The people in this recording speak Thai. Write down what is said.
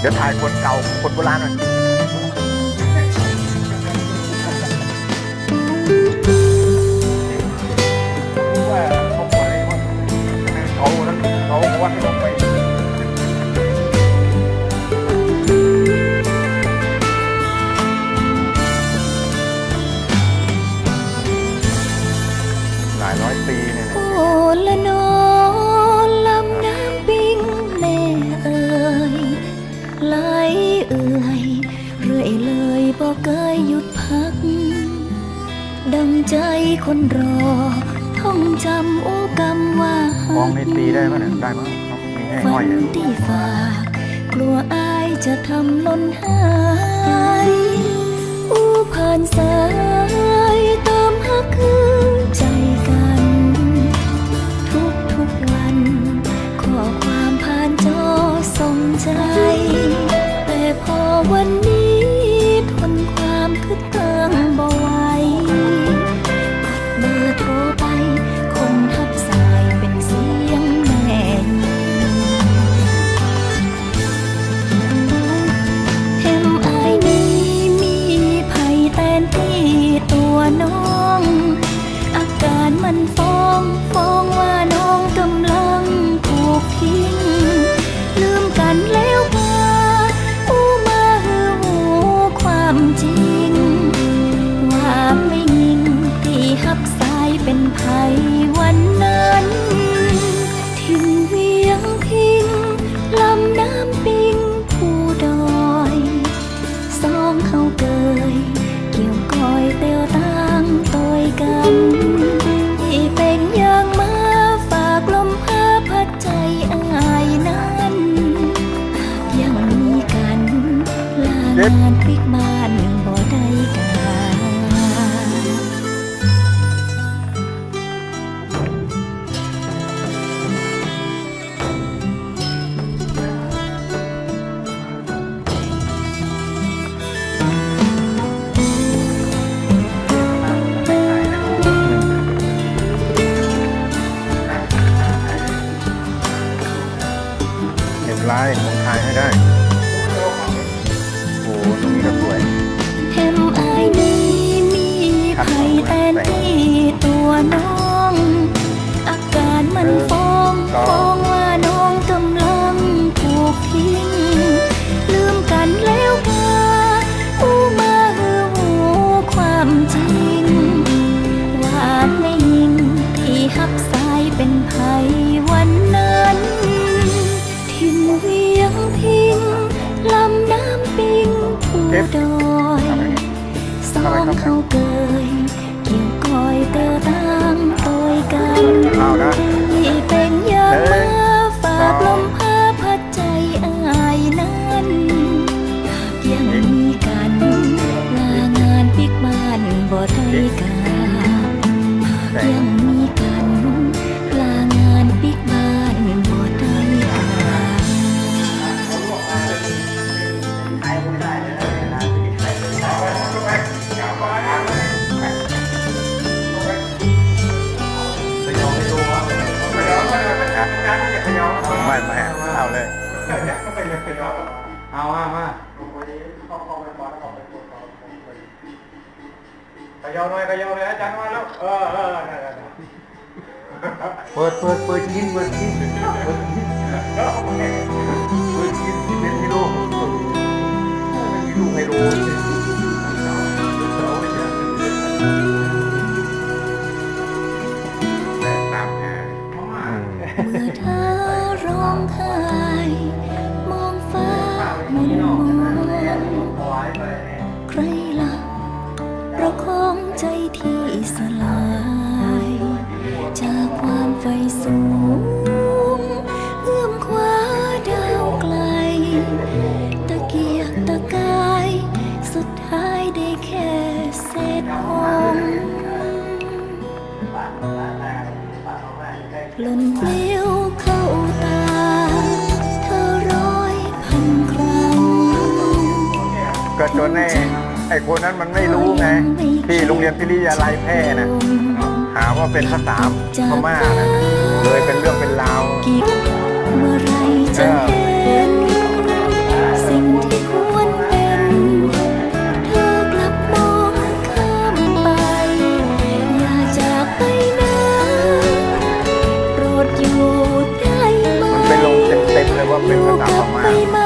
เดี๋ยวถ่ายคนเก่าคนโบราณหน่อย กเคยหยุดพัก ดังใจคนรอ ท่องจำโอ้กำว่าหัมองกในตีได้ไหมเนี่ยได้มั้งเขามีให้ห้ฝัอยนเนี่ยที่ฝาก กลัวอายจะทำหล่นหายอู้ผ่านสายตามหาคือใจกัน ทุกทุกๆวันข้อความผ่านจอส่งใจ แต่พอวัน น้อง อาการมันฟ้องฟ้องว่าน้องกำลังถูกทิ้ง ลืมกันแล้วว่าอู้มาหือหูความจริง ว่าไม่ยิงที่หับสายเป็นภัยวันนั้น ทิ้งเวียงพิงลำน้ำปิงผู้ดอยทำอย่างนี้สองเขาเก ไม่ไม่เอาเลยเอามามาขยาวหน่อยขยาวหน่อยอาจารย์มาแล้วเออเออเปิดเปิดเปิดกินเปิดกินเปิดกินเปิดกินเป็นที่ลูกไม่มีลูกให้รู้ เศษหงส์หล่นปลิวเข้าตา เธอร้อยพันครั้งก็จนไอ้ไอ้คนนั้นมันไม่รู้ไง ที่โรงเรียนพิริยาลัยแพร่นะหาว่าเป็นภาษาพม่านะเลยเป็นเรื่องเป็นราว ใบไม้จ